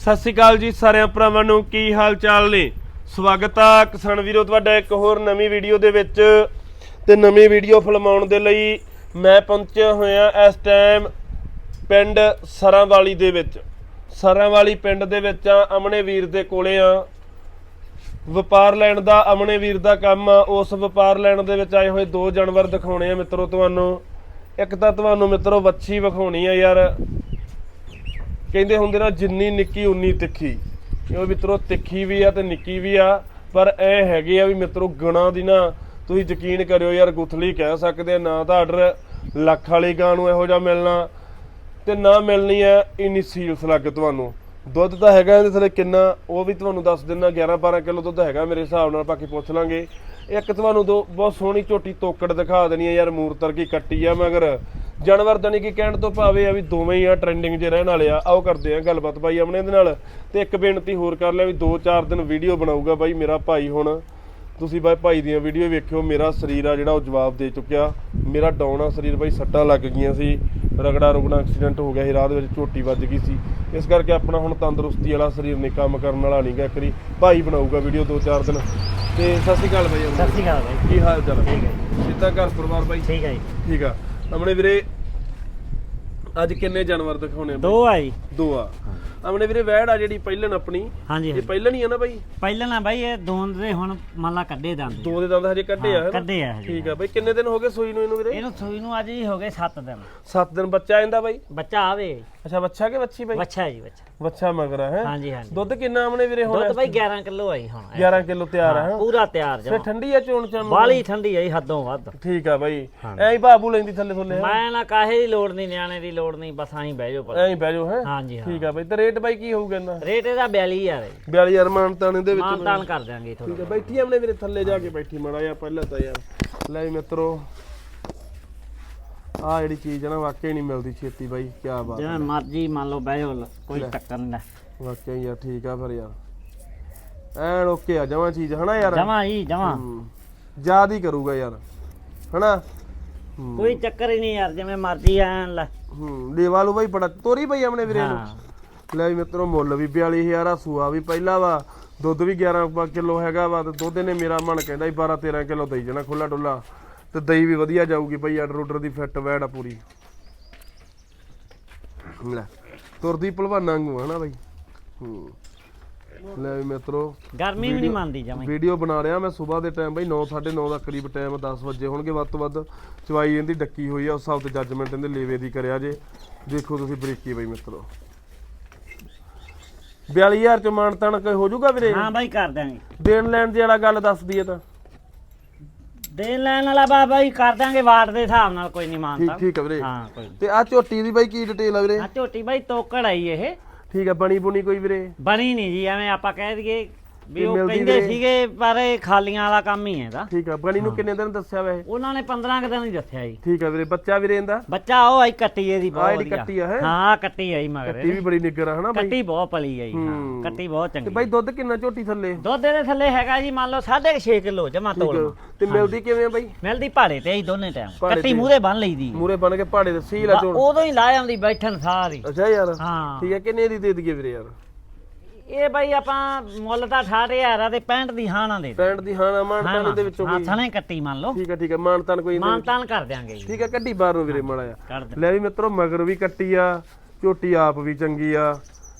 ਸਤਿ ਸ਼੍ਰੀ ਅਕਾਲ ਜੀ ਸਾਰਿਆਂ ਭਰਾਵਾਂ ਨੂੰ, ਕੀ ਹਾਲ ਚਾਲ ਨੇ? ਸਵਾਗਤ ਆ ਕਿਸਾਨ ਵੀਰੋ, ਤੁਹਾਡਾ ਇੱਕ ਹੋਰ ਨਵੀਂ ਵੀਡੀਓ ਦੇ ਵਿੱਚ। ਤੇ ਨਵੀਂ ਵੀਡੀਓ ਫਿਲਮਾਉਣ ਦੇ ਲਈ ਮੈਂ ਪਹੁੰਚਿਆ ਹੋਇਆ ਇਸ ਟਾਈਮ ਪਿੰਡ ਸਰਾਂਵਾਲੀ ਦੇ ਵਿੱਚ। ਸਰਾਂਵਾਲੀ ਪਿੰਡ ਦੇ ਵਿੱਚ ਆ, ਅਮਨੇ ਵੀਰ ਦੇ ਕੋਲੇ ਆ। ਵਪਾਰ ਲੈਣ ਦਾ, ਅਮਨੇ ਵੀਰ ਦਾ ਕੰਮ ਆ। ਉਸ ਵਪਾਰ ਲੈਣ ਦੇ ਵਿੱਚ ਆਏ ਹੋਏ ਦੋ ਜਾਨਵਰ ਦਿਖਾਉਣੇ ਆ ਮਿੱਤਰੋ ਤੁਹਾਨੂੰ। ਇੱਕ ਤਾਂ ਤੁਹਾਨੂੰ ਮਿੱਤਰੋ ਵੱਛੀ ਵਿਖਾਉਣੀ ਆ ਯਾਰ। ਕਹਿੰਦੇ ਹੁੰਦੇ ਨਾ, ਜਿੰਨੀ ਨਿੱਕੀ ਉਨੀ ਤਿੱਖੀ। ਇਹ ਮਿੱਤਰੋ, ਤਿੱਖੀ ਵੀ ਆ ਤੇ ਨਿੱਕੀ ਵੀ ਆ, ਪਰ ਇਹ ਹੈਗੇ ਆ ਵੀ ਮਿੱਤਰੋ, ਗਣਾ ਦੀ ਨਾ ਤੁਸੀਂ ਯਕੀਨ ਕਰਿਓ ਯਾਰ, ਗੁਥਲੀ ਕਹਿ ਸਕਦੇ ਆ, ਨਾ ਤਾਂ ਆਰਡਰ ਲੱਖ ਵਾਲੀ ਗਾਂ ਨੂੰ ਇਹੋ ਜਿਹਾ ਮਿਲਣਾ ਤੇ ਨਾ ਮਿਲਣੀ ਹੈ ਇੰਨੀ ਸੀਲਸ ਲੱਗ ਤੁਹਾਨੂੰ। ਦੁੱਧ ਤਾਂ ਹੈਗਾ ਇਹਦੇ ਥੱਲੇ ਕਿੰਨਾ, ਉਹ ਵੀ ਤੁਹਾਨੂੰ ਦੱਸ ਦਿੰਦਾ 11 12 ਕਿਲੋ ਦੁੱਧ ਹੈਗਾ ਮੇਰੇ ਹਿਸਾਬ ਨਾਲ, ਬਾਕੀ ਪੁੱਛ ਲਾਂਗੇ। ਇੱਕ ਤੁਹਾਨੂੰ ਦੋ, ਬਹੁਤ ਸੋਹਣੀ ਝੋਟੀ ਤੋਕੜ ਦਿਖਾ ਦੇਣੀ ਹੈ ਯਾਰ ਮੂਰਤਰ ਕੀ ਕੱਟੀ ਆ ਮਗਰ। ਜਾਨਵਰ ਨਹੀਂ ਕੀ ਕਹਿਣ ਤੋਂ ਭਾਵੇਂ ਆ ਵੀ ਦੋਵੇਂ ਹੀ ਆ ਟ੍ਰੈਂਡਿੰਗ 'ਚ ਰਹਿਣ ਵਾਲੇ ਆ ਆਓ ਕਰਦੇ ਆ ਗੱਲਬਾਤ ਬਾਈ ਆਪਣੇ ਇਹਦੇ ਨਾਲ। ਤੇ ਇੱਕ ਬੇਨਤੀ ਹੋਰ ਕਰ ਲਿਆ ਵੀ 2-4 ਦਿਨ ਵੀਡੀਓ ਬਣਾਊਗਾ ਬਾਈ ਮੇਰਾ ਭਾਈ ਹੁਣ। ਤੁਸੀਂ ਬਾਈ ਭਾਈ ਦੀਆਂ ਵੀਡੀਓ ਵੇਖਿਓ ਮੇਰਾ ਸਰੀਰ ਆ ਜਿਹੜਾ ਉਹ ਜਵਾਬ ਦੇ ਚੁੱਕਿਆ। ਮੇਰਾ ਡਾਊਨ ਆ ਸਰੀਰ ਬਾਈ ਸੱਟਾਂ ਲੱਗ ਗਈਆਂ ਸੀ। ਰਗੜਾ ਰੁਗਣਾ ਐਕਸੀਡੈਂਟ ਹੋ ਗਿਆ ਸੀ ਰਾਹ ਦੇ ਵਿੱਚ ਝੋਟੀ ਵੱਜ ਗਈ ਸੀ। ਇਸ ਕਰਕੇ ਆਪਣਾ ਹੁਣ ਤੰਦਰੁਸਤੀ ਵਾਲਾ ਸਰੀਰ ਨਹੀਂ ਕੰਮ ਕਰਨ ਵਾਲਾ ਨਹੀਂਗਾ ਇੱਕ ਵਾਰੀ। ਭਾਈ ਬਣਾਊਗਾ ਵੀਡੀਓ 2-4 ਦਿਨ। ਤੇ ਸਤਿ ਸ਼੍ਰੀ ਅਕਾਲ ਬਾਈ ਸਤਿ ਸ਼੍ਰੀ ਅਕਾਲ ਬਾਈ। ਕੀ ਹਾਲ ਚਾਲ ਠੀਕ ਹੈ ਸਿੱਧਾ ਘਰ ਪਰਿਵਾਰ ਬਾਈ? ਠੀਕ ਹੈ ਜੀ। ਠੀਕ ਆ। ਆਪਣੇ ਵੀਰੇ ਅੱਜ ਕਿੰਨੇ ਜਾਨਵਰ ਦਿਖਾਉਣੇ ਆ ਬਾਈ? ਦੋ ਆ ਜੀ ਦੋ ਆ। ਆਪਣੇ ਵੀਰੇ ਵੈੜ ਆ ਜਿਹੜੀ ਪਹਿਲਣ ਆਪਣੀ। ਹਾਂਜੀ ਇਹ ਪਹਿਲਣ ਹੀ ਆ ਨਾ ਬਾਈ? ਪਹਿਲਾਂ ਨਾ ਬਾਈ ਇਹ ਦੋਨ ਦੇ ਹੁਣ ਮੰਨ ਲਾ ਕੱਢੇ ਦੰਦ ਦੋ ਦੇ ਦੰਦ ਹਜੇ ਕੱਢੇ ਆ? ਕੱਢੇ ਆ ਠੀਕ ਆ ਬਾਈ ਕਿੰਨੇ ਦਿਨ ਹੋ ਗਏ ਸੂਈ ਨੂੰ ਇਹਨੂੰ ਵੀਰੇ? ਇਹਨੂੰ ਸੂਈ ਨੂੰ ਅੱਜ ਹੀ ਹੋ ਗਏ 7 ਦਿਨ। 7 ਦਿਨ ਬੱਚਾ ਆਂਦਾ ਬਾਈ? ਬੱਚਾ ਆਵੇ। ਅੱਛਾ ਬੱਚਾ ਕਿ ਬੱਚੀ ਬਾਈ? ਬੱਚਾ ਜੀ ਬੱਚਾ। ਬੱਚਾ ਮਗਰ ਆ ਹੈ? ਹਾਂਜੀ ਹਾਂਜੀ। ਦੁੱਧ ਕਿੰਨਾ ਆਮਨੇ ਵੀਰੇ ਹੁਣ ਦੁੱਧ ਬਾਈ 11 ਕਿਲੋ ਆਈ ਹੁਣ। 11 ਕਿਲੋ ਤਿਆਰ ਆ ਹੈਂ? ਪੂਰਾ ਤਿਆਰ ਜਮਾ। ਠੰਡੀ ਆ ਚੋਣ ਚਾਣ ਬਾਲੀ ਠੰਡੀ ਆਈ ਹੱਦੋਂ ਵੱਧ। ਠੀਕ ਆ ਬਾਈ। ਐਂ ਬਾਬੂ ਲੈਂਦੀ ਥੱਲੇ ਥੱਲੇ? ਮੈਂ ਨਾ ਕਾਹੇ ਦੀ ਲੋੜ ਨਹੀਂ ਨਿਆਣੇ ਦੀ ਲੋੜ ਨਹੀਂ ਬਸ ਆਹੀਂ ਬਹਿ ਜਾਓ ਪਰ ਐਂ ਬਹਿ ਜਾਓ ਹੈ? ਹਾਂਜੀ ਹਾਂ। ਠੀਕ ਆ ਬਾਈ ਤੇ ਰੇਟ ਬਾਈ ਕੀ ਹੋਊਗਾ ਇਹਨਾਂ ਰੇਟ ਇਹਦਾ 42000 ਹੈ। 42000 ਮਾਨਤਾਨ ਦੇ ਵਿੱਚ ਮਾਨ ਤਾਨ ਕਰ ਦਿਆਂਗੇ ਥੋੜਾ ਠੀਕ ਆ ਬੈਠੀ ਆਮਨੇ ਵੀਰੇ ਥੱਲੇ ਜਾ ਕੇ ਬੈਠੀ ਮੜਾ ਜਾ ਪਹਿਲਾਂ ਤਾਂ ਯਾਰ। ਲੈ ਵੀ ਮਿੱਤਰੋ ਆ ਜਿਹੜੀ ਚੀਜ਼ ਆ ਨਾ ਵਾਕਈ ਨਹੀਂ ਮਿਲਦੀ ਛੇਤੀ ਬਾਈ ਕੀ ਬਾਤ ਜਿਵੇਂ ਮਰਜ਼ੀ ਮੰਨ ਲਓ ਬਹਿ ਜਾਓ ਕੋਈ ਚੱਕਰ ਨਹੀਂ ਵਾਕਈ ਯਾਰ ਠੀਕ ਆ ਫਿਰ ਯਾਰ। ਐਨ ਓਕੇ ਆ ਜਮਾ ਚੀਜ਼ ਹਨਾ ਯਾਰ? ਜਮਾ ਹੀ ਜਮਾ। ਹੂੰ। ਯਾਦ ਹੀ ਕਰੂਗਾ ਯਾਰ ਹਨਾ? ਹੂੰ। ਕੋਈ ਚੱਕਰ ਹੀ ਨਹੀਂ ਯਾਰ ਜਿਵੇਂ ਮਰਜ਼ੀ ਐਨ ਲੈ। ਹੂੰ ਲੇਵਾ ਲੂ ਬਾਈ ਬੜਾ ਤੋਰੀ ਬਾਈ ਆਪਣੇ ਵੀਰੇ ਨੂੰ। ਹਾਂ। ਲੈ ਵੀ ਮਿੱਤਰੋ ਮੁੱਲ ਵੀ 42000 ਆ ਸੂਆ ਵੀ ਪਹਿਲਾ ਵਾ। ਦੁੱਧ ਵੀ 11 ਕਿਲੋ ਹੈਗਾ ਵਾ ਤੇ ਦੁੱਧ ਨੇ ਮੇਰਾ ਮਨ ਕਹਿੰਦਾ ਸੀ 12 13 ਕਿਲੋ ਦਈ ਜਾਣਾ ਖੁੱਲਾ ਡੁੱਲਾ ਤੇ ਦਈ ਵੀ ਵਧੀਆ ਜਾਊਗੀ ਬਈ ਆਰਡਰ ਆਰਡਰ ਦੀ ਫਿੱਟ ਵੈੜ ਆ ਪੂਰੀ। ਲੈ ਤੁਰਦੀ ਭਲਵਾਨਾਂ ਵਾਂਗੂ ਹਨਾ ਬਾਈ। ਹੂੰ। ਲੈ ਵੀ ਮਿੱਤਰੋ ਗਰਮੀ ਵੀ ਨਹੀਂ ਮੰਨਦੀ ਜਮਾ ਵੀਡੀਓ ਬਣਾ ਰਿਹਾ ਮੈਂ ਸਵੇਰ ਦੇ ਟਾਈਮ ਬਈ 9 9:30 ਦਾ ਕਰੀਬ ਟਾਈਮ 10 ਵਜੇ ਹੋਣਗੇ ਵੱਧ ਤੋਂ ਵੱਧ ਚਵਾਈ ਇਹਦੀ ਡੱਕੀ ਹੋਈ ਆ ਉਸ ਹਿਸਾਬ ਤੇ ਜੱਜਮੈਂਟ ਇਹਦੇ ਲੇਵੇ ਦੀ ਕਰਿਆ ਜੇ। ਦੇਖੋ ਤੁਸੀਂ ਬਰੀਕੀ ਬਈ ਮਿੱਤਰੋ। 42000 ਚ ਮਾਨਤਾਨ ਕੋਈ ਹੋ ਜਾਊਗਾ ਵੀਰੇ? ਹਾਂ ਬਾਈ ਕਰ ਦਿਆਂਗੇ। ਦੇਣ ਲੈਣ ਦੀ ਵਾਲਾ ਗੱਲ ਦੱਸ ਦਈਏ ਤਾਂ। ਦੇਣ ਲੈਣ ਵਾਲਾ ਬਾ ਬਾਈ ਕਰ ਦਿਆਂਗੇ ਵਾਟ ਦੇ ਹਿਸਾਬ ਨਾਲ ਕੋਈ ਨਹੀਂ ਠੀਕ ਮੰਨਦਾ ਠੀਕ ਆ ਵੀਰੇ। ਹਾਂ ਕੋਈ। ਤੇ ਆ ਝੋਟੀ ਦੀ ਬਾਈ ਕੀ ਡਿਟੇਲ ਆ ਵੀਰੇ? ਆ ਝੋਟੀ ਬਾਈ ਤੋਕੜ ਆਈ ਇਹ। ਠੀਕ ਆ ਬਣੀ ਬੁਣੀ ਕੋਈ ਵੀਰੇ? ਬਣੀ ਨਹੀਂ ਜੀ ਐਵੇਂ ਆਪਾਂ ਕਹਿ ਦਈਏ ਵੀ ਉਹ ਮਿਲਦੀ ਕਹਿੰਦੇ। ਸੀਗੇ ਪਰ ਇਹ ਖਾਲੀਆਂ ਵਾਲਾ ਕੰਮ ਹੀ ਹੈ ਇਹਦਾ। ਠੀਕ ਆ ਬਣੀ ਨੂੰ ਕਿੰਨੇ ਦਿਨ ਦੱਸਿਆ ਵਾ ਇਹ ਉਹਨਾਂ ਨੇ 15 ਕੁ ਦਿਨ ਹੀ ਦੱਸਿਆ ਜੀ। ਠੀਕ ਆ ਵੀਰੇ ਬੱਚਾ ਵੀਰੇ ਇਹਦਾ ਬੱਚਾ ਉਹ ਆਈ ਕੱਟੀ ਇਹਦੀ ਆਹ ਬਹੁਤ ਜਿਹੜੀ ਵਧੀਆ। ਕੱਟੀ ਆ ਹੈਂ? ਹਾਂ ਕੱਟੀ ਆਈ ਮਗਰ। ਕੱਟੀ ਵੀ ਬੜੀ ਨਿੱਗਰ ਆ ਹਨਾ ਬਾਈ? ਕੱਟੀ ਬਹੁਤ ਪਲੀ ਆਈ ਹੂੰ। ਹਾਂ। ਕੱਟੀ ਬਹੁਤ ਤੇ ਚੰਗੀ ਬਾਈ ਦੁੱਧ ਕਿੰਨਾ ਝੋਟੀ ਥੱਲੇ? ਦੁੱਧ ਦੇ ਥੱਲੇ ਹੈਗਾ ਜੀ ਮੰਨ ਲਓ 6.5 ਕਿਲੋ ਜਮਾ ਠੀਕ ਤੋਲ। ਆ। ਤੇ ਮਿਲਦੀ ਕਿਵੇਂ ਆ ਬਾਈ? ਮਿਲਦੀ ਭਾੜੇ ਤੇ ਹੀ ਦੋਨੇ ਟਾਈਮ ਭਾੜੇ ਕੱਟੀ ਤੇ। ਮੂਹਰੇ ਬੰਨ ਲਈਦੀ ਮੂਰੇ ਬਣ ਕੇ ਪਹਾੜੇ ਦੇ ਸੀਲ ਆ ਚੋਣ ਉਦੋਂ ਹੀ ਲਾ ਆਉਂਦੀ ਬੈਠਣ ਸਾਰੀ। ਅੱਛਾ ਯਾਰ। ਹਾਂ। ਠੀਕ ਹੈ ਕਿੰਨੇ ਦੀ ਦੇ ਦਈਏ ਵੀਰੇ ਯਾਰ? ਇਹ ਬਾਈ ਆਪਾਂ ਮੁੱਲ ਤਾਂ 68000 ਆ ਤੇ 65 ਦੀ ਹਾਣਾ ਦੇ 65 ਦੀ ਹਾਂ ਮਾਨਤਾਨ ਦੇ ਵਿੱਚੋਂ ਹਾਂ ਕੋਈ ਥਣੇ ਕੱਟੀ ਮੰਨ ਲਓ। ਠੀਕ ਹੈ ਠੀਕ ਹੈ ਮਾਨਤਾਨ ਕੋਈ ਇਹਦੇ ਮਾਨਤਾਨ ਕਰ ਦਿਆਂਗੇ ਜੀ। ਠੀਕ ਹੈ ਕੱਢੀ ਬਾਹਰ ਨੂੰ ਵੀਰੇ ਮਾੜਾ ਜਿਹਾ। ਕਰ ਲੈ ਵੀ ਮਿੱਤਰੋ ਮਗਰ ਵੀ ਕੱਟੀ ਆ ਝੋਟੀ ਆਪ ਵੀ ਚੰਗੀ ਆ।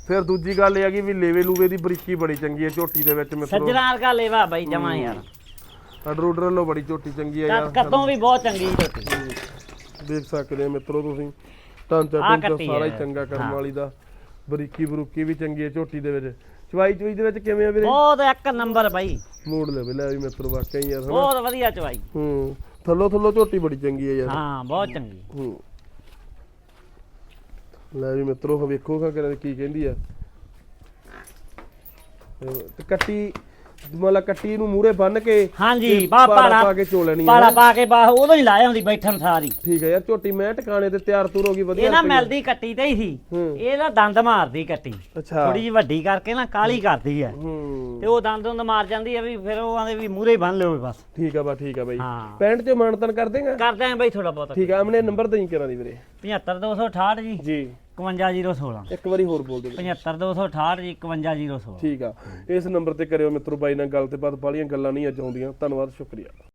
ਫਿਰ ਦੂਜੀ ਗੱਲ ਇਹ ਆ ਕਿ ਵੀ ਲੇਵੇ ਲੂਵੇ ਦੀ ਬਰੀਕੀ ਬੜੀ ਚੰਗੀ ਆ ਝੋਟੀ ਦੇ ਵਿੱਚ ਮਿੱਤਰੋ। ਸੱਜਣਾ ਵਰਗਾ ਲੇਵਾ ਬਾਈ ਜਮਾ ਯਾਰ। ਆਰਡਰ ਲੋ ਬੜੀ ਝੋਟੀ ਚੰਗੀ ਆ ਯਾਰ। ਕਦੋਂ ਵੀ ਬਹੁਤ ਚੰਗੀ ਝੋਟੀ। ਦੇਖ ਸਕਦੇ ਆ ਮਿੱਤਰੋ ਤੁਸੀਂ। ਢਾਂਚਾ ਆਹ ਢਾਂਚਾ ਕੱਟੀ ਸਾਰਾ ਹੀ ਆ। ਚੰਗਾ ਕਰਮ ਹਾਂ। ਵਾਲੀ ਦਾ। ਬਰੀਕੀ ਬਰੂਕੀ ਵੀ ਚੰਗੀ ਆ ਝੋਟੀ ਦੇ ਵਿੱਚ। ਚਵਾਈ ਚੁਈ ਦੇ ਵਿੱਚ ਕਿਵੇਂ ਆ ਵੀਰੇ? ਬਹੁਤ ਇੱਕ ਨੰਬਰ ਬਾਈ। ਮੋੜ ਲੈ ਵੀ ਲੈ ਵੀ ਮਿੱਤਰੋ ਵਾਕਈ ਯਾਰ ਹਨਾ। ਬਹੁਤ ਵਧੀਆ ਚਵਾਈ। ਹੂੰ ਥੱਲੋ ਥੱਲੋ ਝੋਟੀ ਬੜੀ ਚੰਗੀ ਆ ਯਾਰ। ਹਾਂ ਬਹੁਤ ਚੰਗੀ। ਹੂੰ। ਲੈ ਵੀ ਮਿੱਤਰੋ ਵੇਖੋ ਖਾਂ ਕੀ ਕਹਿੰਦੀ ਆ। ਤੇ ਕੱਟੀ ਮਤਲਬ ਕੱਟੀ ਨੂੰ ਮੂਰੇ ਬੰਨ ਕੇ ਹਾਂਜੀ ਬਾ ਪਾੜਾ ਪਾ ਕੇ ਚੋ ਲੈਣੀ ਆ ਪਾ ਕੇ ਬਾ ਉਦੋਂ ਹੀ ਲਾ ਆਉਂਦੀ ਬੈਠਣ ਸਾਰੀ। ਠੀਕ ਹੈ ਯਾਰ ਝੋਟੀ ਮੈਂ ਟਿਕਾਣੇ ਤੇ ਤਿਆਰ ਤੁਰ ਹੋ ਗਈ ਵਧੀਆ ਇਹ ਨਾ। ਮਿਲਦੀ ਕੱਟੀ ਤੇ ਹੀ ਸੀ। ਇਹ ਨਾ ਦੰਦ ਮਾਰਦੀ ਕੱਟੀ। ਥੋੜੀ ਜਿਹੀ ਵੱਡੀ ਕਰਕੇ ਨਾ ਕਾਲੀ ਕਰਦੀ ਹੈ ਤੇ ਉਹ ਦੰਦ ਦੰਦ ਮਾਰ ਜਾਂਦੀ ਹੈ ਵੀ ਫਿਰ ਉਹ ਆਂਦੇ ਵੀ ਮੂਰੇ ਬੰਨ ਲਿਓ ਬਸ। ਠੀਕ ਆ ਬਾ ਠੀਕ ਆ ਬਾਈ। ਹਾਂ। ਪੈਂਟ ਤੇ ਮਾਨਤਨ ਕਰ ਦੇਗਾ ਕਰਦੇ ਆਂ ਬਈ ਥੋੜਾ ਬਹੁਤ। ਠੀਕ ਆ ਅਮਨੇ ਨੰਬਰ ਦੇਈ ਕਰਾਂ ਦੀ ਵੀਰੇ। 75268 ਜੀ। ਜੀ। 51016 ਇੱਕ ਵਾਰੀ ਹੋਰ ਬੋਲ ਦਿਓ। 75268 ਜੀ 51016 ਠੀਕ ਆ। ਇਸ ਨੰਬਰ ਤੇ ਕਰਿਓ ਮਿੱਤਰੋ ਬਾਈ ਨਾਲ ਗੱਲ ਤੇ ਬਾਤ ਬਾਲੀਆਂ ਗੱਲਾਂ ਨਹੀਂ ਅੱਜ ਆਉਂਦੀਆਂ। ਧੰਨਵਾਦ ਸ਼ੁਕਰੀਆ।